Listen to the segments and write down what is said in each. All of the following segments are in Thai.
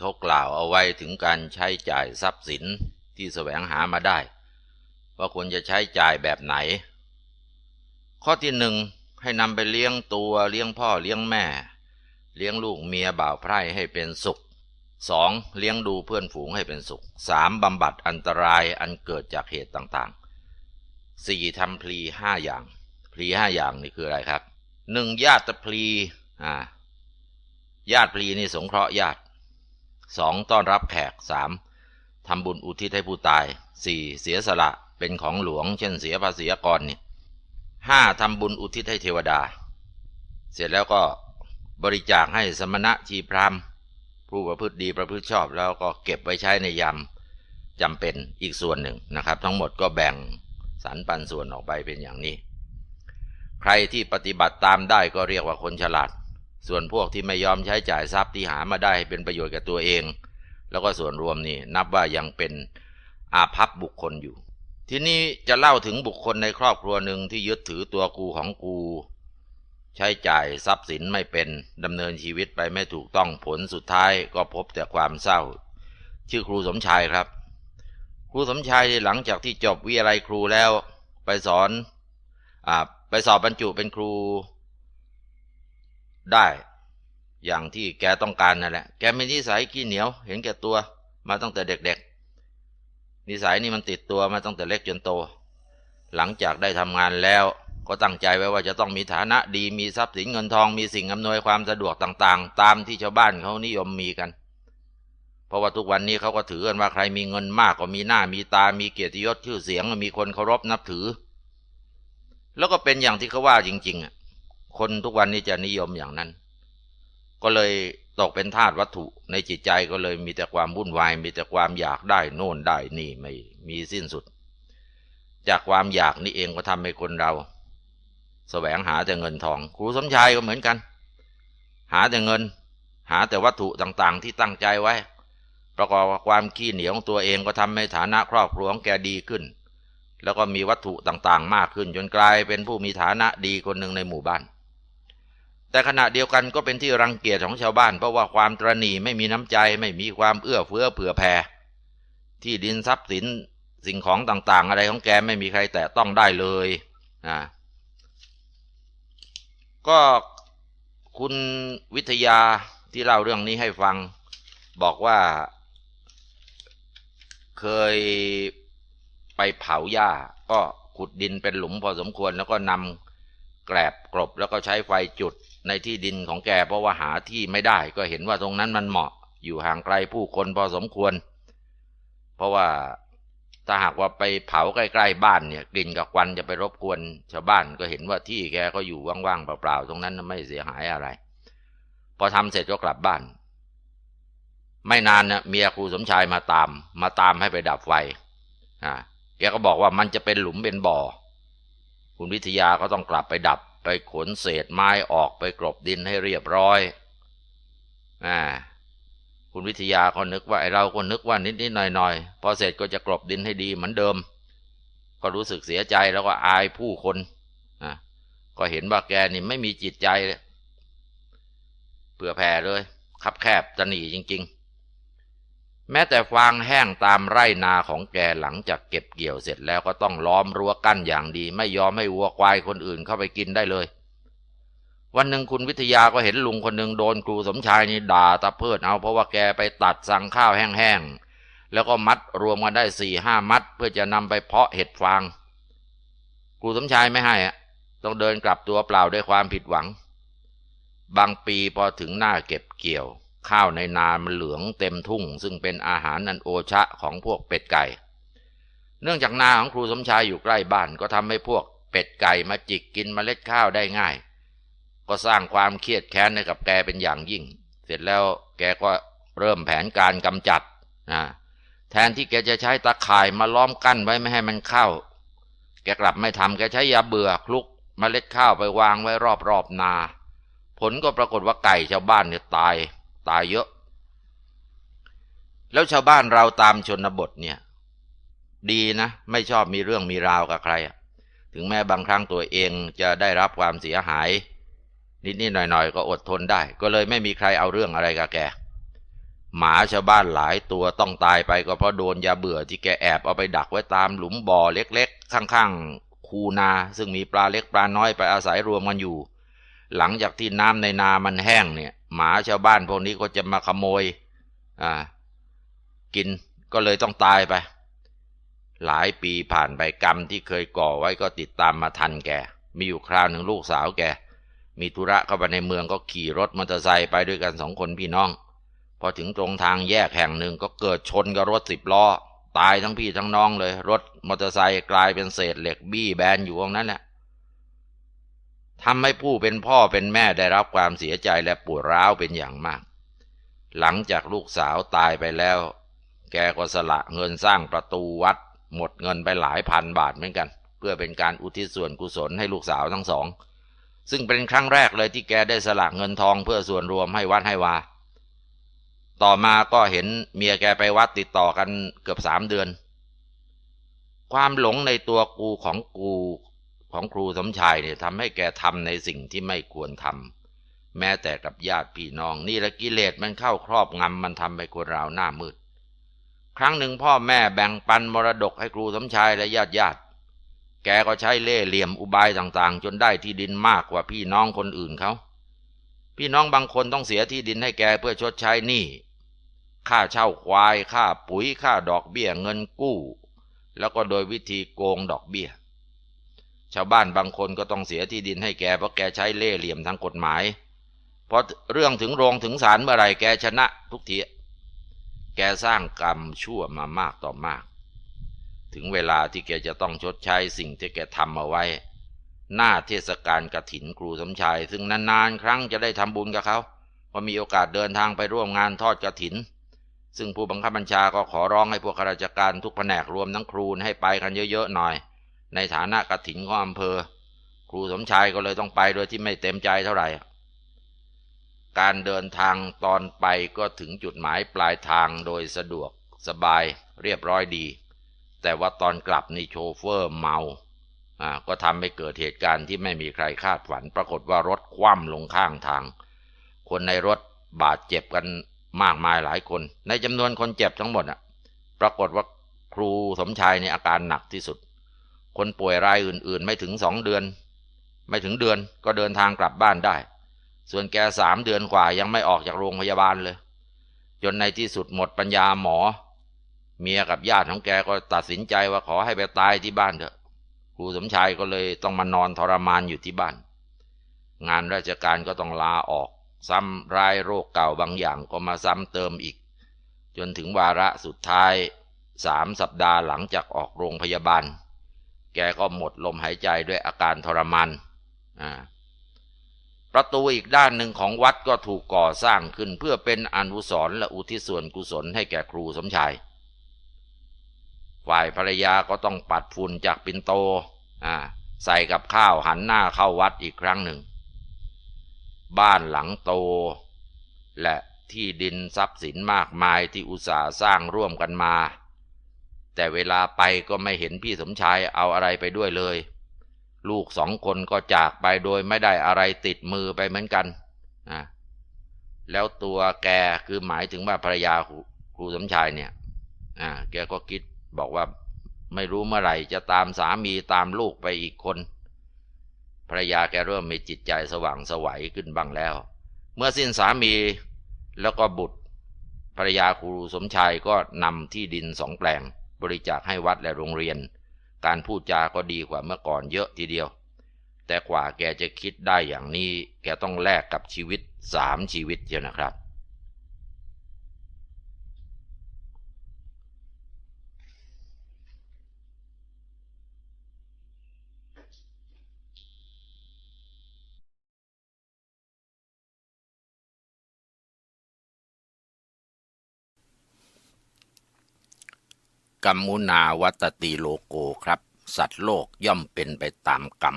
เขากล่าวเอาไว้ถึงการใช้จ่ายทรัพย์สินที่แสวงหามาได้ ว่าควรจะใช้จ่ายแบบไหน ข้อที่หนึ่งให้นำไปเลี้ยงตัวเลี้ยงพ่อเลี้ยงแม่ เลี้ยงลูกเมียบ่าวไพร่ให้เป็นสุขสองเลี้ยงดูเพื่อนฝูงให้เป็นสุขสามบำบัดอันตรายอันเกิดจากเหตุต่างๆสี่ทำพลีห้าอย่าง พลีห้าอย่างนี่คืออะไรครับหนึ่งญาติพลีอ่าญาติพลีนี่สงเคราะห์ญาติ สองต้อนรับแขกสามทำบุญอุทิศให้ผู้ตายสี่เสียสละเป็นของหลวง เช่นเสียภาษีกรเนี่ยห้าทำบุญอุทิศให้เทวดา เสร็จแล้วก็บริจาคให้สมณะชีพรามผู้ประพฤติดีประพฤติชอบแล้วก็เก็บไว้ใช้ในยามจำเป็นอีกส่วนหนึ่งนะครับ ทั้งหมดก็แบ่งสรรปันส่วนออกไปเป็นอย่างนี้ ใครที่ปฏิบัติตามได้ก็เรียกว่าคนฉลาด ส่วนพวกที่ไม่ยอมใช้จ่ายทรัพย์ที่หามาได้ให้เป็นประโยชน์แก่ตัวเอง แล้วก็ส่วนรวมนี่นับว่ายังเป็นอาภัพบุคคลอยู่ ทีนี้จะเล่าถึงบุคคลในครอบครัวหนึ่งที่ยึดถือตัวกูของกู ใช้จ่ายทรัพย์สินไม่เป็นดำเนินชีวิตไปไม่ถูกต้องผลสุดท้ายก็พบแต่ความเศร้า ชื่อครูสมชายครับ ครูสมชายหลังจากที่จบวิทยาลัยครูแล้ว ไปสอนอไปสอบบรรจุเป็นครู ได้ อย่างที่แกต้องการนั่นแหละ แกมีนิสัยขี้เหนียว เห็นแก่ตัว มาตั้งแต่เด็กๆ นิสัยนี่มันติดตัวมาตั้งแต่เล็กจนโต หลังจากได้ทำงานแล้ว ก็ตั้งใจไว้ว่าจะต้องมีฐานะดีมีทรัพย์สินเงินทองมีสิ่งอำนวยความสะดวกต่างๆ ตามที่ชาวบ้านเขานิยมมีกันเพราะว่าทุกวันนี้เขาก็ถือกันว่าใครมีเงินมากก็มีหน้ามีตา มีเกียรติยศชื่อเสียง มีคนเคารพนับถือ แล้วก็เป็นอย่างที่เขาว่าจริง ๆอะ คนทุกวันนี้จะนิยมอย่างนั้น ก็เลยตกเป็นทาสวัตถุในจิตใจก็เลยมีแต่ความวุ่นวาย มีแต่ความอยากได้โน่นได้นี่ไม่มีสิ้นสุด จากความอยากนี่เองก็ทำให้คนเราแสวงหาแต่เงินทอง ครูสมชายก็เหมือนกัน หาแต่เงิน หาแต่วัตถุต่างๆ ที่ตั้งใจไว้ ประกอบกับความขี้เหนียวของตัวเองก็ทำให้ฐานะครอบครัวของแกดีขึ้น แล้วก็มีวัตถุต่างๆ มากขึ้นจนกลายเป็นผู้มีฐานะดีคนหนึ่งในหมู่บ้าน แต่ขณะเดียวกันก็เป็นที่รังเกียจของชาวบ้าน เพราะว่าความตรณีไม่มีน้ำใจไม่มีความเอื้อเฟื้อเผื่อแผ่ที่ดินทรัพย์สินสิ่งของต่างๆ อะไรของแกไม่มีใครแตะต้องได้เลยอ่าก็คุณวิทยาที่เล่าเรื่องนี้ให้ฟัง บอกว่า เคยไปเผาหญ้า ก็ขุดดินเป็นหลุมพอสมควร แล้วก็นำแกลบกรบแล้วก็ใช้ไฟจุด ในที่ดินของแกเพราะว่าหาที่ไม่ได้ก็เห็นว่าตรงนั้นมันเหมาะอยู่ห่างไกลผู้คนพอสมควร เพราะว่าถ้าหากว่าไปเผาใกล้ๆบ้านเนี่ยกลิ่นกับควันจะไปรบกวนชาวบ้านก็เห็นว่าที่แกก็อยู่ว่างๆเปล่าๆตรงนั้นไม่เสียหายอะไร พอทำเสร็จก็กลับบ้าน ไม่นานนะเมียครูสมชายมาตาม มาตามให้ไปดับไฟอ่าแกก็บอกว่ามันจะเป็นหลุมเป็นบ่อ คุณวิทยาก็ต้องกลับไปดับ ไปขนเศษไม้ออกไปกรบดินให้เรียบร้อยอ่าคุณวิทยาก็นึกว่าไอเราก็นึกว่านิดนิดหน่อยหน่อยพอเสร็จก็จะกรบดินให้ดีเหมือนเดิม ก็รู้สึกเสียใจแล้วก็อายผู้คนอะก็เห็นว่าแกนี่ไม่มีจิตใจเผื่อแผ่เลยคับแคบจะหนีจริง ๆ แม้แต่ฟางแห้งตามไร่นาของแกหลังจากเก็บเกี่ยวเสร็จแล้วก็ต้องล้อมรั้วกั้นอย่างดี ไม่ยอมให้วัวควายคนอื่นเข้าไปกินได้เลย วันหนึ่งคุณวิทยาก็เห็นลุงคนหนึ่งโดนครูสมชายนี่ด่าตะเพิดเอาเพราะว่าแกไปตัดสั่งข้าวแห้งๆแล้วก็มัดรวมกันได้สี่ห้ามัด เพื่อจะนำไปเพาะเห็ดฟางครูสมชายไม่ให้อะต้องเดินกลับตัวเปล่าด้วยความผิดหวัง บางปีพอถึงหน้าเก็บเกี่ยว ข้าวในนามันเหลืองเต็มทุ่ง ซึ่งเป็นอาหารนันโอชะของพวกเป็ดไก่ เนื่องจากนาของครูสมชายอยู่ใกล้บ้านก็ทำให้พวกเป็ดไก่มาจิกกินมเมล็ดข้าวได้ง่าย ก็สร้างความเครียดแค้นให้กับแกเป็นอย่างยิ่ง เสร็จแล้วแกก็เริ่มแผนการกำจัดนะแทนที่แกจะใช้ตะข่ายมาล้อมกั้นไว้ไม่ให้มันเข้า แกกลับไม่ทำแกใช้ยาเบื่อคลุกมเมล็ดข้าวไปวางไว้รอบๆนา ผลก็ปรากฏว่าไก่ชาวบ้านเนี่ยตาย ตายเยอะ แล้วชาวบ้านเราตามชนบทเนี่ย ดีนะ ไม่ชอบมีเรื่องมีราวกับใคร ถึงแม้บางครั้งตัวเองจะได้รับความเสียหาย นิดๆหน่อยๆ ก็อดทนได้ ก็เลยไม่มีใครเอาเรื่องอะไรกับแก หมาชาวบ้านหลายตัวต้องตายไปก็เพราะโดนยาเบื่อที่แกแอบเอาไปดักไว้ตามหลุมบ่อเล็กๆ ข้างๆ คูนา ซึ่งมีปลาเล็กปลาน้อยไปอาศัยรวมกันอยู่ หลังจากที่น้ำในนามันแห้งเนี่ย หมาชาวบ้านพวกนี้ก็จะมาขโมยอ่ากินก็เลยต้องตายไป หลายปีผ่านไปกรรมที่เคยก่อไว้ก็ติดตามมาทันแก มีอยู่คราวหนึ่งลูกสาวแก มีธุระเข้าไปในเมืองก็ขี่รถมอเตอร์ไซค์ไปด้วยกันสองคนพี่น้อง พอถึงตรงทางแยกแห่งหนึ่งก็เกิดชนกับรถสิบล้อ ตายทั้งพี่ทั้งน้องเลย รถมอเตอร์ไซค์กลายเป็นเศษเหล็กบี้แบนอยู่ตรงนั้นแหละ ทำให้ผู้เป็นพ่อเป็นแม่ได้รับความเสียใจและปวดร้าวเป็นอย่างมาก หลังจากลูกสาวตายไปแล้ว แกก็สละเงินสร้างประตูวัด หมดเงินไปหลายพันบาทเหมือนกัน เพื่อเป็นการอุทิศส่วนกุศลให้ลูกสาวทั้งสอง ซึ่งเป็นครั้งแรกเลยที่แกได้สละเงินทองเพื่อส่วนรวมให้วัดให้วา ต่อมาก็เห็นเมียแกไปวัดติดต่อกันเกือบสามเดือน ความหลงในตัวกูของกู ของครูสมชายเนี่ยทำให้แกทำในสิ่งที่ไม่ควรทำแม้แต่กับญาติพี่น้องนี่ละกิเลสมันเข้าครอบงำมันทำให้คนเราหน้ามืด ครั้งหนึ่งพ่อแม่แบ่งปันมรดกให้ครูสมชายและญาติญาติแกก็ใช้เล่เหลี่ยมอุบายต่างๆ จนได้ที่ดินมากกว่าพี่น้องคนอื่นเขาพี่น้องบางคนต้องเสียที่ดินให้แกเพื่อชดใช้หนี้ค่าเช่าควายค่าปุ๋ยค่าดอกเบี้ยเงินกู้ แล้วก็โดยวิธีโกงดอกเบี้ย ชาวบ้านบางคนก็ต้องเสียที่ดินให้แกเพราะแกใช้เล่ห์เหลี่ยมทางกฎหมายเพราะเรื่องถึงโรงถึงศาลเมื่อไรแกชนะทุกทีแกสร้างกรรมชั่วมามากต่อมาก ถึงเวลาที่แกจะต้องชดใช้สิ่งที่แกทำเอาไว้ หน้าเทศกาลกระถินครูสมชาย ซึ่งนานๆ ครั้งจะได้ทำบุญกับเขาพอมีโอกาสเดินทางไปร่วมงานทอดกระถิน ซึ่งผู้บังคับบัญชาก็ขอร้องให้พวกข้าราชการทุกแผนกรวมทั้งครูให้ไปกันเยอะๆหน่อย ในฐานะกระถินของอำเภอ ครูสมชายก็เลยต้องไปโดยที่ไม่เต็มใจเท่าไหร่ การเดินทางตอนไปก็ถึงจุดหมายปลายทางโดยสะดวกสบายเรียบร้อยดี แต่ว่าตอนกลับนี่โชเฟอร์เมาอ่าก็ทำให้เกิดเหตุการณ์ที่ไม่มีใครคาดฝัน ปรากฏว่ารถคว่ำลงข้างทาง คนในรถบาดเจ็บกันมากมายหลายคน ในจำนวนคนเจ็บทั้งหมดอะ ปรากฏว่าครูสมชายในอาการหนักที่สุด คนป่วยรายอื่นๆ ไม่ถึงสองเดือน ไม่ถึงเดือนก็เดินทางกลับบ้านได้ ส่วนแกสามเดือนกว่ายังไม่ออกจากโรงพยาบาลเลย จนในที่สุดหมดปัญญาหมอ เมียกับญาติของแกก็ตัดสินใจว่าขอให้ไปตายที่บ้านเถอะครูสมชายก็เลยต้องมานอนทรมานอยู่ที่บ้าน งานราชการก็ต้องลาออก ซ้ำร้ายโรคเก่าบางอย่างก็มาซ้ำเติมอีก จนถึงวาระสุดท้ายสามสัปดาห์หลังจากออกโรงพยาบาล แกก็หมดลมหายใจด้วยอาการทรมานประตูอีกด้านหนึ่งของวัดก็ถูกก่อสร้างขึ้นเพื่อเป็นอนุสรณ์และอุทิศส่วนกุศลให้แก่ครูสมชาย ฝ่ายภรรยาก็ต้องปัดฝุ่นจากปินโตใส่กับข้าวหันหน้าเข้าวัดอีกครั้งหนึ่ง บ้านหลังโต และที่ดินทรัพย์สินมากมายที่อุตสาห์สร้างร่วมกันมา แต่เวลาไปก็ไม่เห็นพี่สมชายเอาอะไรไปด้วยเลย ลูกสองคนก็จากไปโดยไม่ได้อะไรติดมือไปเหมือนกันนะแล้วตัวแกคือหมายถึงว่าภรรยาครูสมชายเนี่ยอ่าแกก็คิดบอกว่าไม่รู้เมื่อไหร่จะตามสามีตามลูกไปอีกคนภรรยาแกเริ่มมีจิตใจสว่างสวัยขึ้นบ้างแล้ว เมื่อสิ้นสามีแล้วก็บุตรภรรยาครูสมชายก็นำที่ดินสองแปลง บริจาคให้วัดและโรงเรียน การพูดจาก็ดีกว่าเมื่อก่อนเยอะทีเดียว แต่กว่าแกจะคิดได้อย่างนี้ แกต้องแลกกับชีวิตสามชีวิตเดียวนะครับ กัมมุนาวัตติโลโกครับ สัตว์โลกย่อมเป็นไปตามกรรม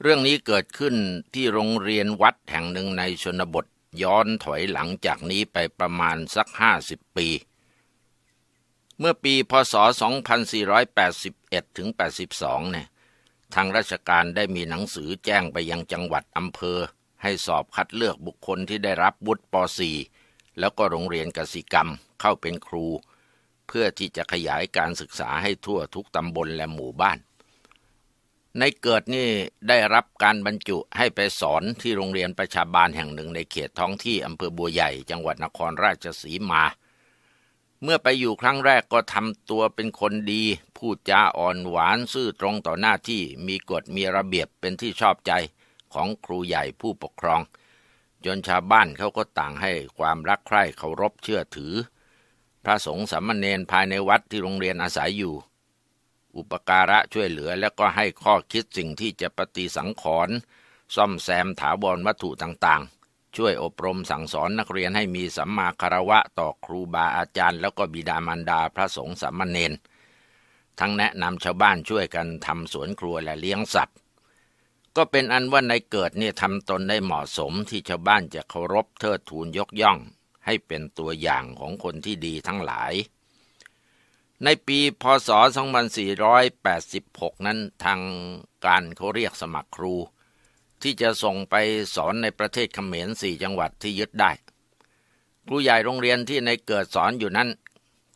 เรื่องนี้เกิดขึ้นที่โรงเรียนวัดแห่งหนึ่งในชนบทย้อนถอยหลังจากนี้ไปประมาณสักห้าสิบปี เมื่อปีพศ 2481 ถึง 82 เนี่ย ทางราชการได้มีหนังสือแจ้งไปยังจังหวัดอำเภอ ให้สอบคัดเลือกบุคคลที่ได้รับวุฒิป .4 แล้วก็โรงเรียนกสิกรรมเข้าเป็นครู เพื่อที่จะขยายการศึกษาให้ทั่วทุกตำบลและหมู่บ้าน ในเกิดนี่ได้รับการบรรจุให้ไปสอนที่โรงเรียนประชาบาลแห่งหนึ่งในเขตท้องที่อำเภอบัวใหญ่ จังหวัดนครราชสีมา เมื่อไปอยู่ครั้งแรกก็ทำตัวเป็นคนดี พูดจาอ่อนหวานซื่อตรงต่อหน้าที่มีกฎมีระเบียบเป็นที่ชอบใจของครูใหญ่ผู้ปกครองจนชาวบ้านเขาก็ต่างให้ความรักใคร่เคารพเชื่อถือ พระสงฆ์สามเณรภายในวัดที่โรงเรียนอาศัยอยู่ อุปการะช่วยเหลือแล้วก็ให้ข้อคิดสิ่งที่จะปฏิสังขรณ์ซ่อมแซมถาวรวัตถุต่างๆ ช่วยอบรมสั่งสอนนักเรียนให้มีสัมมาคารวะต่อครูบาอาจารย์ แล้วก็บิดามารดาพระสงฆ์สามเณรทั้งแนะนำชาวบ้านช่วยกันทำสวนครัวและเลี้ยงสัตว์ ก็เป็นอันว่าในเกิดเนี่ยทำตนได้เหมาะสมที่ชาวบ้านจะเคารพเทิดทูนยกย่อง ให้เป็นตัวอย่างของคนที่ดีทั้งหลาย ในปีพศ 2486 นั้นทางการเขาเรียกสมัครครู ที่จะส่งไปสอนในประเทศเขมรสี่จังหวัดที่ยึดได้ ครูใหญ่โรงเรียนที่ในเกิดสอนอยู่นั้น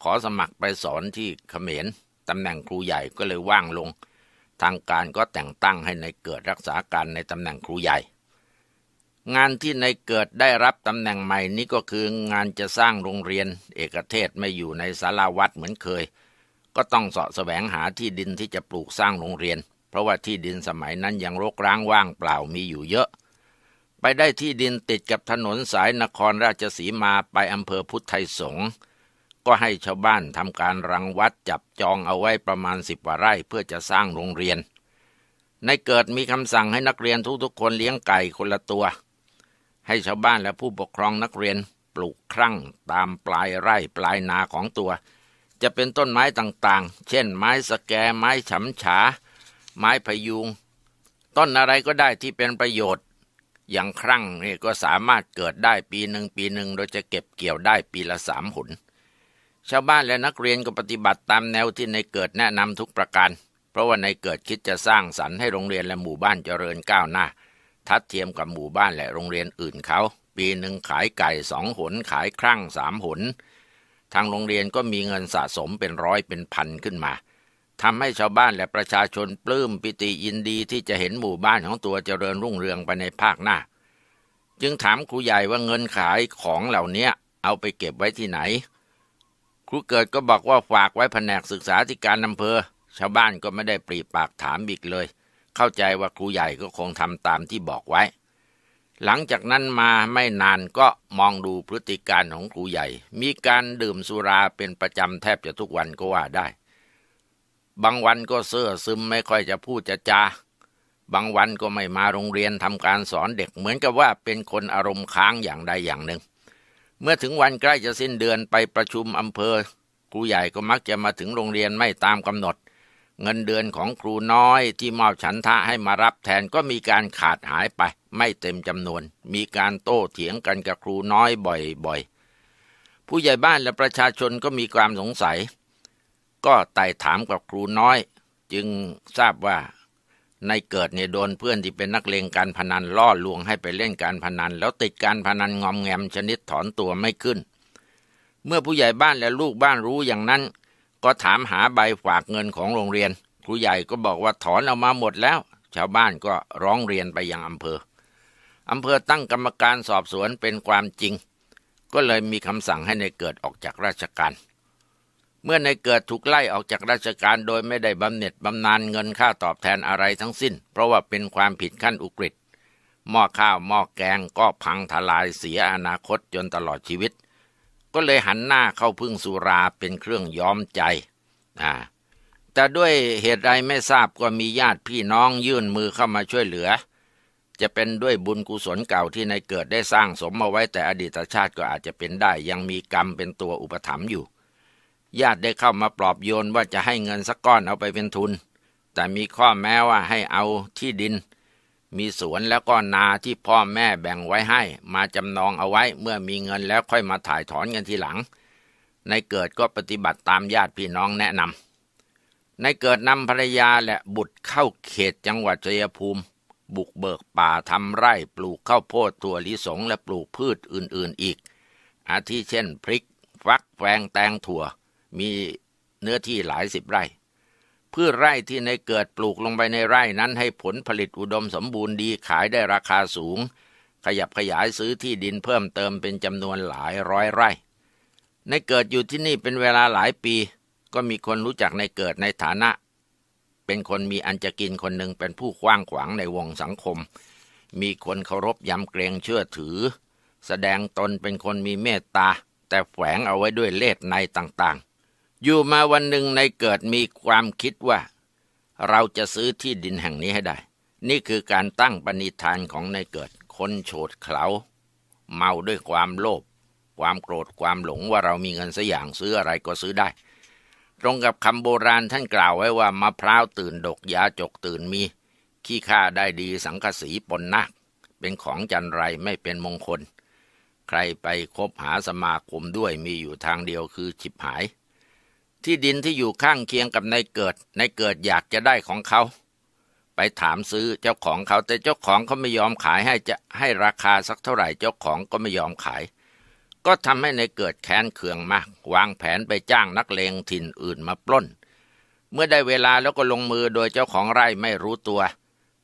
ขอสมัครไปสอนที่เขมรตำแหน่งครูใหญ่ก็เลยว่างลง ทางการก็แต่งตั้งให้ในเกิดรักษาการในตำแหน่งครูใหญ่ งานที่ในเกิดได้รับตำแหน่งใหม่นี้ก็คืองานจะสร้างโรงเรียน เอกเทศไม่อยู่ในศาลาวัดเหมือนเคย ก็ต้องเสาะแสวงหาที่ดินที่จะปลูกสร้างโรงเรียน เพราะว่าที่ดินสมัยนั้นยังรกร้างว่างเปล่ามีอยู่เยอะ ไปได้ที่ดินติดกับถนนสายนครราชสีมาไปอำเภอพุทธไทยสงฆ์ก็ให้ชาวบ้านทำการรังวัดจับจองเอาไว้ประมาณสิบกว่าไร่เพื่อจะสร้างโรงเรียน ในเกิดมีคำสั่งให้นักเรียนทุกๆคนเลี้ยงไก่คนละตัว ให้ชาวบ้านและผู้ปกครองนักเรียนปลูกครั่งตามปลายไร่ปลายนาของตัว จะเป็นต้นไม้ต่างๆ เช่น ไม้สแกไม้ฉำฉา ไม้พยุง ต้นอะไรก็ได้ที่เป็นประโยชน์ อย่างครั่งนี่ก็สามารถเกิดได้ปีหนึ่งปีหนึ่งโดยจะเก็บเกี่ยวได้ปีละสามหนชาวบ้านและนักเรียนก็ปฏิบัติตามแนวที่ในเกิดแนะนำทุกประการ เพราะว่าในเกิดคิดจะสร้างสรรค์ให้โรงเรียนและหมู่บ้านเจริญก้าวหน้า ทัดเทียมกับหมู่บ้านและโรงเรียนอื่นเขา ปีหนึ่งขายไก่สองหนขายครั่งสามหน ทางโรงเรียนก็มีเงินสะสมเป็นร้อยเป็นพันขึ้นมาทำให้ชาวบ้านและประชาชนปลื้มปิติยินดีที่จะเห็นหมู่บ้านของตัวเจริญรุ่งเรืองไปในภาคหน้า จึงถามครูใหญ่ว่าเงินขายของเหล่านี้เอาไปเก็บไว้ที่ไหน ครูเกิดก็บอกว่าฝากไว้แผนกศึกษาธิการอำเภอ ชาวบ้านก็ไม่ได้ปรีปากถามอีกเลย เข้าใจว่าครูใหญ่ก็คงทำตามที่บอกไว้ หลังจากนั้นมาไม่นานก็มองดูพฤติการของครูใหญ่ มีการดื่มสุราเป็นประจำแทบจะทุกวันก็ว่าได้ บางวันก็เสื้อซึมไม่ค่อยจะพูดจะจา บางวันก็ไม่มาโรงเรียนทำการสอนเด็กเหมือนกับว่าเป็นคนอารมณ์ค้างอย่างใดอย่างหนึ่ง เมื่อถึงวันใกล้จะสิ้นเดือนไปประชุมอำเภอครูใหญ่ก็มักจะมาถึงโรงเรียนไม่ตามกำหนด เงินเดือนของครูน้อยที่มอบฉันทะให้มารับแทนก็มีการขาดหายไป ไม่เต็มจำนวน มีการโต้เถียงกันกับครูน้อยบ่อยๆ ผู้ใหญ่บ้านและประชาชนก็มีความสงสัย ก็ไต่ถามกับครูน้อย จึงทราบว่าในเกิดเนี่ยโดนเพื่อนที่เป็นนักเลงการพนันล่อลวงให้ไปเล่นการพนัน แล้วติดการพนันงอมแงมชนิดถอนตัวไม่ขึ้น เมื่อผู้ใหญ่บ้านและลูกบ้านรู้อย่างนั้น ก็ถามหาใบฝากเงินของโรงเรียน ครูใหญ่ก็บอกว่าถอนเอามาหมดแล้ว ชาวบ้านก็ร้องเรียนไปยังอำเภออำเภอตั้งกรรมการสอบสวนเป็นความจริง ก็เลยมีคำสั่งให้ในเกิดออกจากราชการ เมื่อในเกิดถูกไล่ออกจากราชการโดยไม่ได้บำเหน็จบำนาญเงินค่าตอบแทนอะไรทั้งสิ้น เพราะว่าเป็นความผิดขั้นอุกฤษหม้อข้าวหม้อแกงก็พังทลายเสียอนาคตจนตลอดชีวิต ก็เลยหันหน้าเข้าพึ่งสุราเป็นเครื่องย้อมใจอ่าแต่ด้วยเหตุใดไม่ทราบก็มีญาติพี่น้องยื่นมือเข้ามาช่วยเหลือ จะเป็นด้วยบุญกุศลเก่าที่ในเกิดได้สร้างสมมาไว้แต่อดีตชาติก็อาจจะเป็นได้ ยังมีกรรมเป็นตัวอุปถัมภ์อยู่ ญาติได้เข้ามาปลอบโยนว่าจะให้เงินสักก้อนเอาไปเป็นทุน แต่มีข้อแม้ว่าให้เอาที่ดิน มีสวนแล้วก็นาที่พ่อแม่แบ่งไว้ให้ มาจำนองเอาไว้เมื่อมีเงินแล้วค่อยมาถ่ายถอนเงินทีหลัง ในเกิดก็ปฏิบัติตามญาติพี่น้องแนะนำในเกิดนำภรรยาและบุตรเข้าเขตจังหวัดชัยภูมิ บุกเบิกป่าทำไร่ปลูกข้าวโพดถั่วลิสงและปลูกพืชอื่นๆอีก อาทิเช่นพริก ฟักแฟงแตงถั่ว มีเนื้อที่หลายสิบไร่ พืชไร่ที่ในเกิดปลูกลงไปในไร่นั้นให้ผลผลิตอุดมสมบูรณ์ดีขายได้ราคาสูง ขยับขยายซื้อที่ดินเพิ่มเติมเป็นจำนวนหลายร้อยไร่ ในเกิดอยู่ที่นี่เป็นเวลาหลายปี ก็มีคนรู้จักในเกิดในฐานะ เป็นคนมีอันจะกินคนหนึ่งเป็นผู้กว้างขวางในวงสังคม มีคนเคารพยำเกรงเชื่อถือ แสดงตนเป็นคนมีเมตตาแต่แฝงเอาไว้ด้วยเล่ห์ในต่างๆ อยู่มาวันหนึ่งในเกิดมีความคิดว่า เราจะซื้อที่ดินแห่งนี้ให้ได้ นี่คือการตั้งปณิธานของในเกิด คนโฉดเขลาเมาด้วยความโลภความโกรธความหลงว่าเรามีเงินสักอย่างซื้ออะไรก็ซื้อได้ ตรงกับคำโบราณท่านกล่าวไว้ว่ามะพร้าวตื่นดกยาจกตื่นมี ขี้ข้าได้ดีสังกสีปนนาคเป็นของจันไรไม่เป็นมงคล ใครไปคบหาสมาคมด้วยมีอยู่ทางเดียวคือฉิบหาย ที่ดินที่อยู่ข้างเคียงกับนายเกิดนายเกิดอยากจะได้ของเขา ไปถามซื้อเจ้าของเขาแต่เจ้าของเขาไม่ยอมขายให้จะให้ราคาสักเท่าไหร่เจ้าของก็ไม่ยอมขาย ก็ทำให้ในเกิดแค้นเคืองมาก วางแผนไปจ้างนักเลงถิ่นอื่นมาปล้น เมื่อได้เวลาแล้วก็ลงมือโดยเจ้าของไร่ไม่รู้ตัว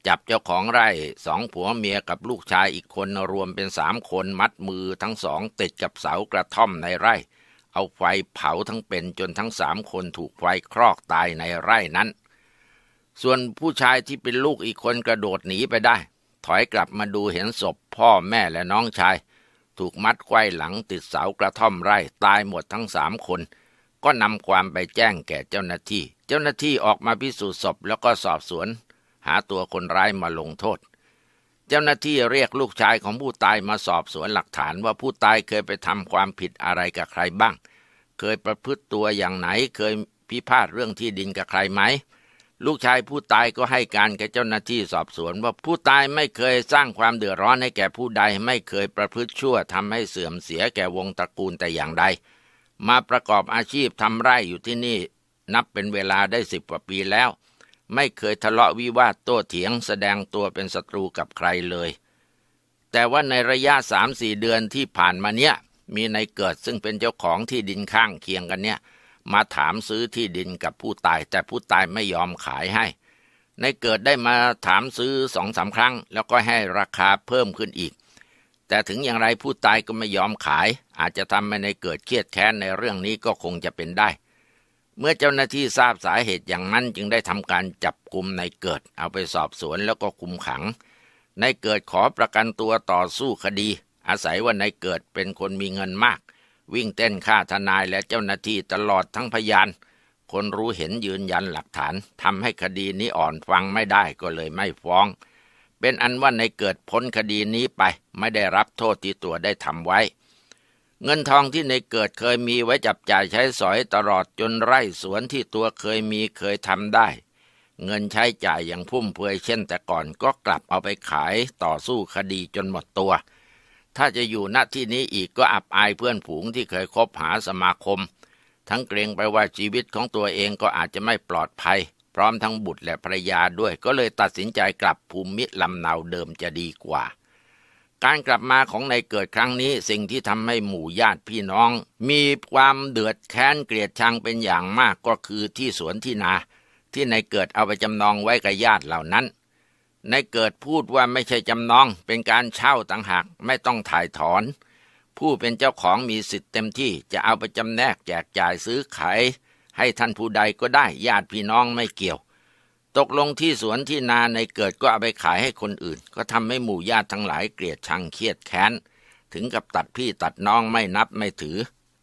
จับเจ้าของไร่สองผัวเมียกับลูกชายอีกคนรวมเป็นสามคนมัดมือทั้งสองติดกับเสากระท่อมในไร่ เอาไฟเผาทั้งเป็นจนทั้งสามคนถูกไฟครอกตายในไร่นั้น ส่วนผู้ชายที่เป็นลูกอีกคนกระโดดหนีไปได้ ถอยกลับมาดูเห็นศพพ่อแม่และน้องชาย ถูกมัดไขว้หลังติดเสากระท่อมไร่ตายหมดทั้งสามคน ก็นำความไปแจ้งแก่เจ้าหน้าที่ เจ้าหน้าที่ออกมาพิสูจน์ศพแล้วก็สอบสวน หาตัวคนร้ายมาลงโทษ จ้าหน้าที่เรียกลูกชายของผู้ตายมาสอบสวนหลักฐานว่าผู้ตายเคยไปทำความผิดอะไรกับใครบ้าง เคยประพฤติตัวอย่างไหน เคยพิพาทเรื่องที่ดินกับใครไหม ลูกชายผู้ตายก็ให้การแก่เจ้าหน้าที่สอบสวนว่าผู้ตายไม่เคยสร้างความเดือดร้อนให้แก่ผู้ใด ไม่เคยประพฤติชั่วทำให้เสื่อมเสียแก่วงตระกูลแต่อย่างใด มาประกอบอาชีพทำไร่อยู่ที่นี่ นับเป็นเวลาได้สิบกว่าปีแล้ว ไม่เคยทะเลาะวิวาทโต้เถียงแสดงตัวเป็นศัตรูกับใครเลย แต่ว่าในระยะสามสี่เดือนที่ผ่านมาเนี้ยมีในเกิดซึ่งเป็นเจ้าของที่ดินข้างเคียงกันเนี่ย มาถามซื้อที่ดินกับผู้ตาย แต่ผู้ตายไม่ยอมขายให้ ในเกิดได้มาถามซื้อสองสาครั้ง แล้วก็ให้ราคาเพิ่มขึ้นอีก แต่ถึงอย่างไรผู้ตายก็ไม่ยอมขาย อาจจะทำให้ในเกิดเครียดแค้นในเรื่องนี้ก็คงจะเป็นได้ เมื่อเจ้าหน้าที่ทราบสาเหตุอย่างนั้นจึงได้ทำการจับกลุ่มในเกิด เอาไปสอบสวนแล้วก็คุมขัง ในเกิดขอประกันตัวต่อสู้คดี อาศัยว่าในเกิดเป็นคนมีเงินมาก วิ่งเต้นฆ่าทนายและเจ้าหน้าที่ตลอดทั้งพยาน คนรู้เห็นยืนยันหลักฐานทำให้คดีนี้อ่อนฟังไม่ได้ก็เลยไม่ฟ้อง เป็นอันว่าในเกิดพ้นคดีนี้ไปไม่ได้รับโทษที่ตัวได้ทำไว้ เงินทองที่ในเกิดเคยมีไว้จับจ่ายใช้สอยตลอดจนไร่สวนที่ตัวเคยมีเคยทำได้ เงินใช้จ่ายอย่างพุ่มเพือยเช่นแต่ก่อนก็กลับเอาไปขายต่อสู้คดีจนหมดตัว ถ้าจะอยู่ณที่นี้อีกก็อับอายเพื่อนฝูงที่เคยคบหาสมาคม ทั้งเกรงไปว่าชีวิตของตัวเองก็อาจจะไม่ปลอดภัย พร้อมทั้งบุตรและภรรยาด้วยก็เลยตัดสินใจกลับภูมิลำเนาเดิมจะดีกว่า การกลับมาของนายเกิดครั้งนี้สิ่งที่ทำให้หมู่ญาติพี่น้อง มีความเดือดแค้นเกลียดชังเป็นอย่างมากก็คือที่สวนที่นา ที่นายเกิดเอาไปจำนองไว้กับญาติเหล่านั้นนายเกิดพูดว่าไม่ใช่จำนอง เป็นการเช่าต่างหากไม่ต้องถ่ายถอน ผู้เป็นเจ้าของมีสิทธิ์เต็มที่จะเอาไปจำแนกแจกจ่ายซื้อขายให้ท่านผู้ใดก็ได้ญาติพี่น้องไม่เกี่ยว ตกลงที่สวนที่นาในเกิดก็เอาไปขายให้คนอื่น ก็ทำให้หมู่ญาติทั้งหลายเกลียดชังเครียดแค้น ถึงกับตัดพี่ตัดน้องไม่นับไม่ถือ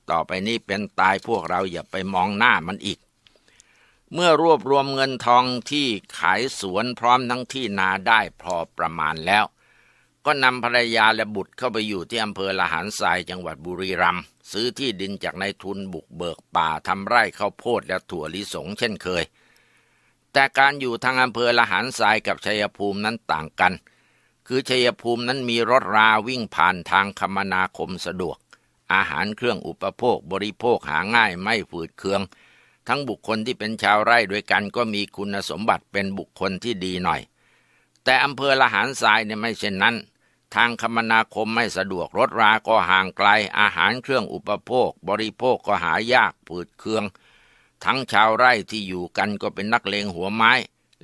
ต่อไปนี้เป็นตายพวกเราอย่าไปมองหน้ามันอีก เมื่อรวบรวมเงินทองที่ขายสวนพร้อมทั้งที่นาได้พอประมาณแล้ว ก็นำภรรยาและบุตรเข้าไปอยู่ที่อำเภอละหารทรายจังหวัดบุรีรัมย์ซื้อที่ดินจากนายทุนบุกเบิกป่าทำไร่ข้าวโพดและถั่วลิสงเช่นเคย แต่การอยู่ทางอำเภอละหารทรายกับชัยภูมินั้นต่างกัน คือชัยภูมินั้นมีรถราวิ่งผ่านทางคมนาคมสะดวก อาหารเครื่องอุปโภคบริโภคหาง่ายไม่ฝืดเคือง ทั้งบุคคลที่เป็นชาวไร่ด้วยกันก็มีคุณสมบัติเป็นบุคคลที่ดีหน่อย แต่อำเภอละหารทรายเนี่ยไม่เช่นนั้น ทางคมนาคมไม่สะดวกรถราก็ห่างไกล อาหารเครื่องอุปโภค บริโภคก็หายากปืดเคือง ทั้งชาวไร่ที่อยู่กันก็เป็นนักเลงหัวไม้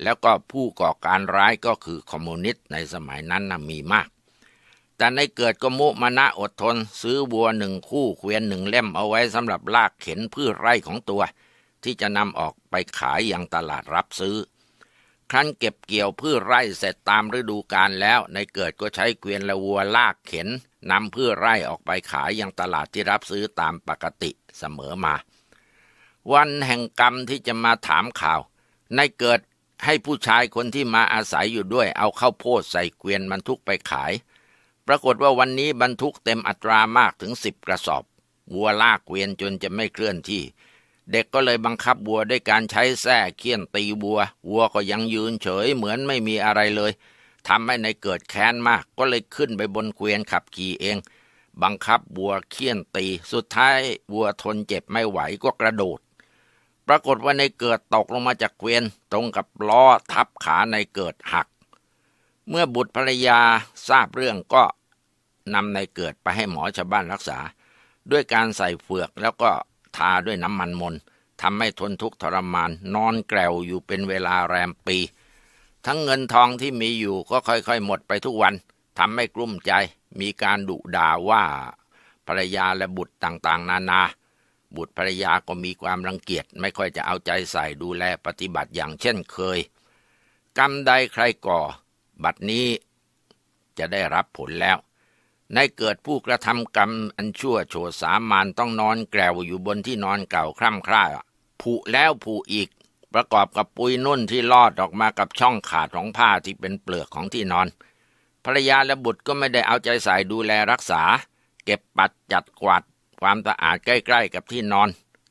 แล้วก็ผู้ก่อการร้ายก็คือคอมมิวนิสต์ในสมัยนั้นนะมีมาก แต่ในเกิดก็มุมานะอดทน ซื้อวัวหนึ่งคู่เกวียนหนึ่งเล่มเอาไว้สำหรับลากเข็นพืชไร่ของตัว ที่จะนำออกไปขายยังตลาดรับซื้อ ครั้นเก็บเกี่ยวพืชไร่เสร็จตามฤดูกาลแล้ว ในเกิดก็ใช้เกวียนและวัวลากเข็นนำพืชไร่ออกไปขายยังตลาดที่รับซื้อตามปกติเสมอมา วันแห่งกรรมที่จะมาถามข่าว ในเกิดให้ผู้ชายคนที่มาอาศัยอยู่ด้วย เอาข้าวโพดใส่เกวียนบรรทุกไปขาย ปรากฏว่าวันนี้บรรทุกเต็มอัตรามากถึงสิบกระสอบ วัวลากเกวียนจนจะไม่เคลื่อนที่ เด็กก็เลยบังคับวัวด้วยการใช้แส้เคี่ยนตีวัว วัวก็ยังยืนเฉยเหมือนไม่มีอะไรเลยทำให้ในเกิดแค้นมาก ก็เลยขึ้นไปบนเกวียนขับขี่เอง บังคับวัวเคี่ยนตี สุดท้ายวัวทนเจ็บไม่ไหวก็กระโดด ปรากฏว่าในเกิดตกลงมาจากเกวียนตรงกับล้อทับขาในเกิดหัก เมื่อบุตรภรรยาทราบเรื่องก็นำในเกิดไปให้หมอชาวบ้านรักษา ด้วยการใส่เฟือกแล้วก็ทาด้วยน้ำมันมนทำให้ทนทุกข์ทรมาน นอนแกลวอยู่เป็นเวลาแรมปี ทั้งเงินทองที่มีอยู่ก็ค่อยๆ หมดไปทุกวันทำให้กลุ้มใจ มีการดุด่าว่าภรรยาและบุตรต่างๆ นานา บุตรภรรยาก็มีความรังเกียจไม่ค่อยจะเอาใจใส่ดูแลปฏิบัติอย่างเช่นเคย กรรมใดใครก่อ บัดนี้จะได้รับผลแล้ว ในเกิดผู้กระทำกรรมอันชั่วโฉดสามานต้องนอนแกลวอยู่บนที่นอนเก่าคร่ำคร่าผุแล้วผุอีก ประกอบกับปุยนุ่นที่ลอดออกมากับช่องขาดของผ้าที่เป็นเปลือกของที่นอน ภรรยาและบุตรก็ไม่ได้เอาใจใส่ดูแลรักษา เก็บปัดจัดกวาด ความสะอาดใกล้ๆกับที่นอน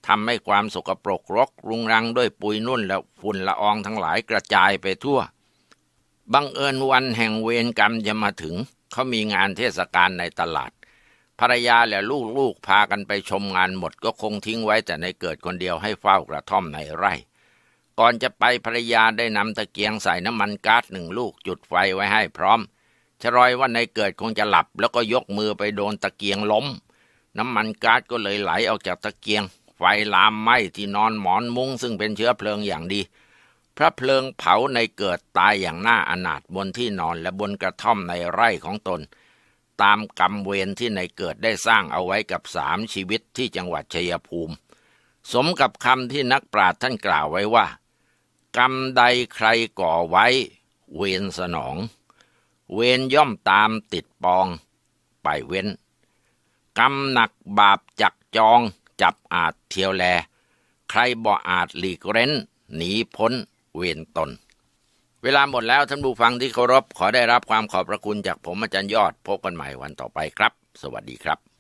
ทำให้ความสกปรกรกรุงรังด้วยปุยนุ่นและฝุ่นละอองทั้งหลายกระจายไปทั่ว บังเอิญวันแห่งเวรกรรมจะมาถึง เขามีงานเทศกาลในตลาด ภรรยาและลูกๆพากันไปชมงานหมดก็คงทิ้งไว้แต่ในเกิดคนเดียวให้เฝ้ากระท่อมในไร่ ก่อนจะไปภรรยาได้นำตะเกียงใส่น้ำมันก๊าซหนึ่งลูกจุดไฟไว้ให้พร้อมชรอยว่าในเกิดคงจะหลับแล้วก็ยกมือไปโดนตะเกียงล้ม น้ำมันก๊าซก็เลยไหลออกจากตะเกียง ไฟลามไหม้ที่นอนหมอนมุ้งซึ่งเป็นเชื้อเพลิงอย่างดี พระเพลิงเผาในเกิดตายอย่างน่าอนาถบนที่นอนและบนกระท่อมในไร่ของตน ตามกรรมเวรที่ในเกิดได้สร้างเอาไว้กับสามชีวิตที่จังหวัดชัยภูมิ สมกับคำที่นักปราชญ์ท่านกล่าวไว้ว่า กรรมใดใครก่อไว้ เวรสนอง เวรย่อมตามติดปอง ไปเว้น กรรมหนักบาปจักจองจับอาจเที่ยวแล ใครบ่อาจหลีกเร้น หนีพ้นเวรตน เวลาหมดแล้วท่านผู้ฟังที่เคารพขอได้รับความขอบพระคุณจากผมอาจารย์ยอดพบกันใหม่วันต่อไปครับ สวัสดีครับ